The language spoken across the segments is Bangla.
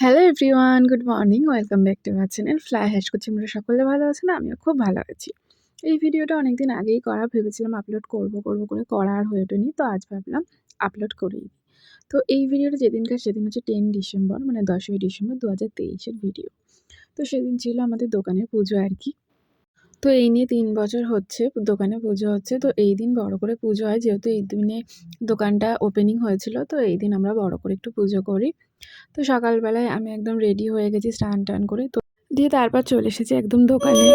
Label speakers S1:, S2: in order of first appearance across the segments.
S1: Hello everyone good morning welcome back to my channel fly হ্যাশ করছি। আমরা সকলে ভালো আছেন আমিও খুব ভালো আছি। এই ভিডিওটা অনেকদিন আগেই করা, ভেবেছিলাম আপলোড করব করব করে করা আর হয়ে ওঠেনি। তো আজ ভাবলাম আপলোড করেই দিই। তো এই ভিডিওটা যেদিনকার, সেদিন হচ্ছে টেন ডিসেম্বর মানে দশই ডিসেম্বর দু হাজার তেইশের ভিডিও তো সেদিন ছিল আমাদের দোকানে পুজো আর কি। তো এই নিয়ে তিন বছর হচ্ছে, দোকানে পুজো হচ্ছে। তো এই দিন বড় করে পুজো হয়, যেহেতু এই দিনে দোকানটা ওপেনিং হয়েছিল, তো এই দিন আমরা বড় করে একটু পুজো করি। তো সকালবেলায় আমি একদম রেডি হয়ে গেছি স্নান টান করে। তো দিয়ে তারপর চলে এসেছি একদম দোকানে।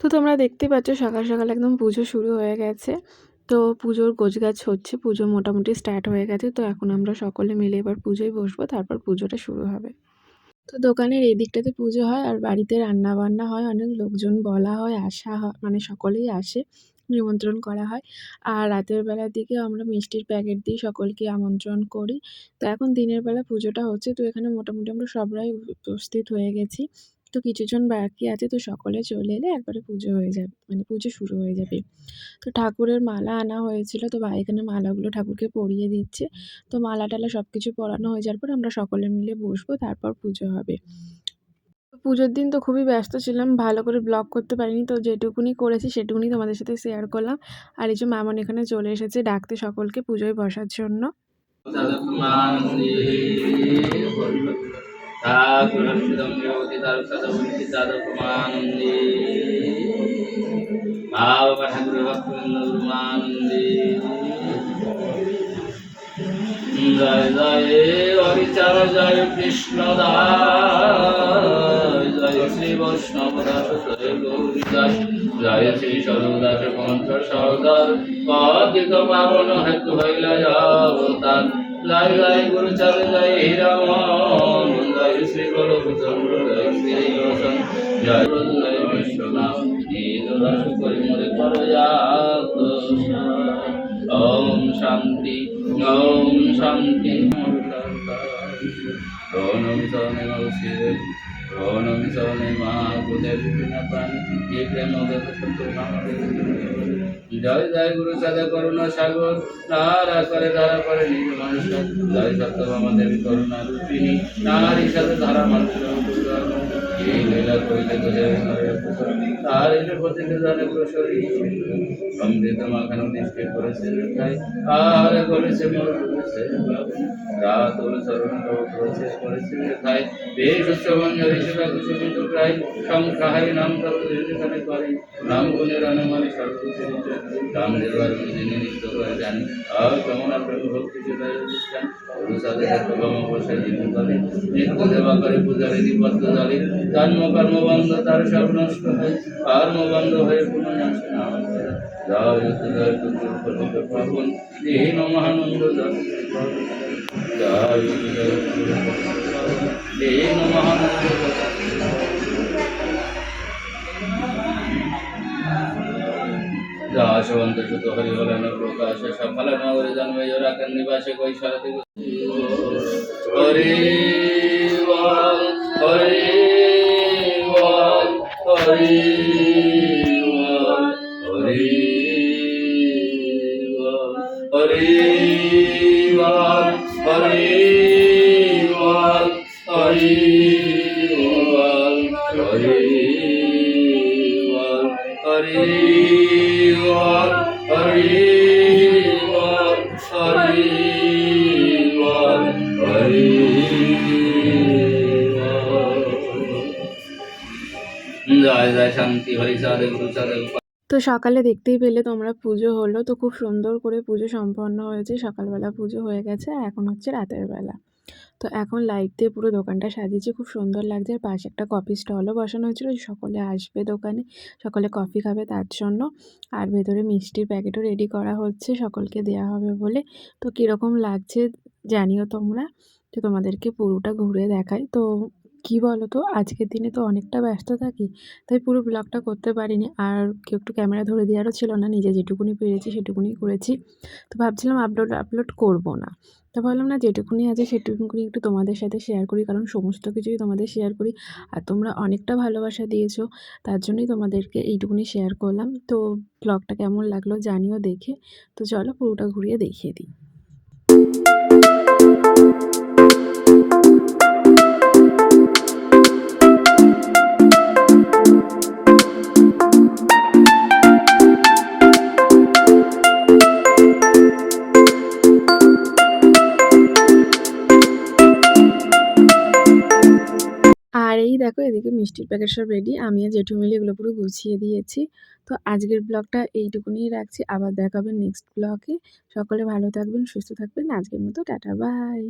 S1: তো তোমরা দেখতে পাচ্ছ সকাল সকাল একদম পুজো শুরু হয়ে গেছে। তো পুজোর গোছগাছ হচ্ছে, পুজো মোটামুটি স্টার্ট হয়ে গেছে, তো এখন আমরা সকলে মিলে এবার পুজোয় বসবো, তারপর পুজোটা শুরু হবে। তো দোকানের এই দিকটাতে পুজো হয়, আর বাড়িতে রান্না বান্না হয়, অনেক লোকজন বলা হয়, আসা হয় মানে সকলেই আসে, নিমন্ত্রণ করা হয়। আর রাতের বেলার দিকে আমরা মিষ্টির প্যাকেট দিয়ে সকলকে আমন্ত্রণ করি। তো এখন দিনের বেলা পুজোটা হচ্ছে, তো এখানে মোটামুটি আমরা সবাই উপস্থিত হয়ে গেছি। তো কিছুজন বাকি আছে, তো সকলে চলে এলে একবারে পুজো হয়ে যাবে মানে পুজো শুরু হয়ে যাবে। তো ঠাকুরের মালা আনা হয়েছিল, তো ভাই এখানে মালাগুলো ঠাকুরকে পরিয়ে দিচ্ছে। তো মালা টালা সব কিছু পরানো হয়ে যাওয়ার পর আমরা সকলে মিলে বসবো, তারপর পুজো হবে। পুজোর দিন তো খুবই ব্যস্ত ছিলাম, ভালো করে ব্লগ করতে পারিনি, তো যেটুকুনি করেছি সেটুকুনি তোমাদের সাথে শেয়ার করলাম। আর এই যে মামন এখানে চলে এসেছে ডাকতে সকলকে পুজোয় বসার জন্য।
S2: তারকমানন্দে ভাব ঠাকুর ভক্তমানন্দে জয় জয় হরিচার জয় কৃষ্ণ জয় শ্রী বৈষ্ণব দাস জয় গৌরী দাস জয় শ্রী সরদাস পঞ্চ সরদার পাবন হেতু হইল লাই লাই গুরু চালে লাই রাম লাই শ্রী গোলচন্দ্র লাই শ্রী রোশন জয় লাই বিশ্বনাম দীর্ঘ করে মরে করজাত ওম শান্তি বিভিন্ন প্রাণী। জয় জয় গুরু সাদা করুণা সাগর। নারা করে ধারা করে নিজ মানুষ জয় সত্যভামা দেবী করুণা রূপিণী। নারী সাথে ধারা মানুষ এই তার এলে প্রতিকে জানে প্রসরী। নিষ্ঠে করেছে তাই করেছে মোর করেছে রাত চরণ করেছে করে জানি আর যমুনা ভক্তি কর্মবন্ধ তার সব নষ্ট হয় কর্মবন্ধ হয়ে পুনঃ না দায়ুতদায়ুতফলপ্রভাবন দেহ মহানন্দ দাসপ্রভাবন দায়ুতদায়ুতফলপ্রভাবন দেহ মহানন্দ দাসবন্ত সুত হরিহরণ প্রকাশ সফল নগরে জন্ম জোরাকার নিবাসে কই সরতে হরে হরে হরে
S1: তো সকালে দেখতেই পেলে তোমরা পুজো হলো, তো খুব সুন্দর করে পুজো সম্পন্ন হয়েছে। সকালবেলা পুজো হয়ে গেছে এখন হচ্ছে রাতের বেলা। তো এখন লাইট দিয়ে পুরো দোকানটা সাজিয়েছি, খুব সুন্দর লাগছে। আর পাশে একটা কফি স্টলও বসানো হয়েছিল সকলে আসবে দোকানে, সকলে কফি খাবে তার জন্য। আর ভেতরে মিষ্টির প্যাকেটও রেডি করা হচ্ছে, সকলকে দেয়া হবে বলে। তো কীরকম লাগছে জানিও তোমরা তো তোমাদেরকে পুরোটা ঘুরে দেখাই। তো কী বলো তো আজকের দিনে তো অনেকটা ব্যস্ত থাকি, তাই পুরো ব্লগটা করতে পারিনি। আর কেউ একটু ক্যামেরা ধরে দেওয়ারও ছিল না, নিজে যেটুকুনি পেরেছি সেটুকুনি করেছি। তো ভাবছিলাম আপলোড আপলোড করব না। তো ভাবলাম না যেটুকুনি আছে সেটুকুনি একটু তোমাদের সাথে শেয়ার করি, কারণ সমস্ত কিছুই তোমাদের শেয়ার করি। আর তোমরা অনেকটা ভালোবাসা দিয়েছ, তার জন্যই তোমাদেরকে এইটুকুনি শেয়ার করলাম। তো ব্লগটা কেমন লাগল জানিও দেখে। তো চলো পুরোটা ঘুরিয়ে দেখিয়ে দিই। এই দেখো এদিকে মিষ্টির প্যাকেট সব রেডি আমি জেঠু মিলে এগুলো পুরো গুছিয়ে দিয়েছি। তো আজকের ব্লগটা এইটুকুনিই রাখছি, আবার দেখাবেন নেক্সট ব্লগে সকলে ভালো থাকবেন, সুস্থ থাকবেন, আজকের মতো টাটা বাই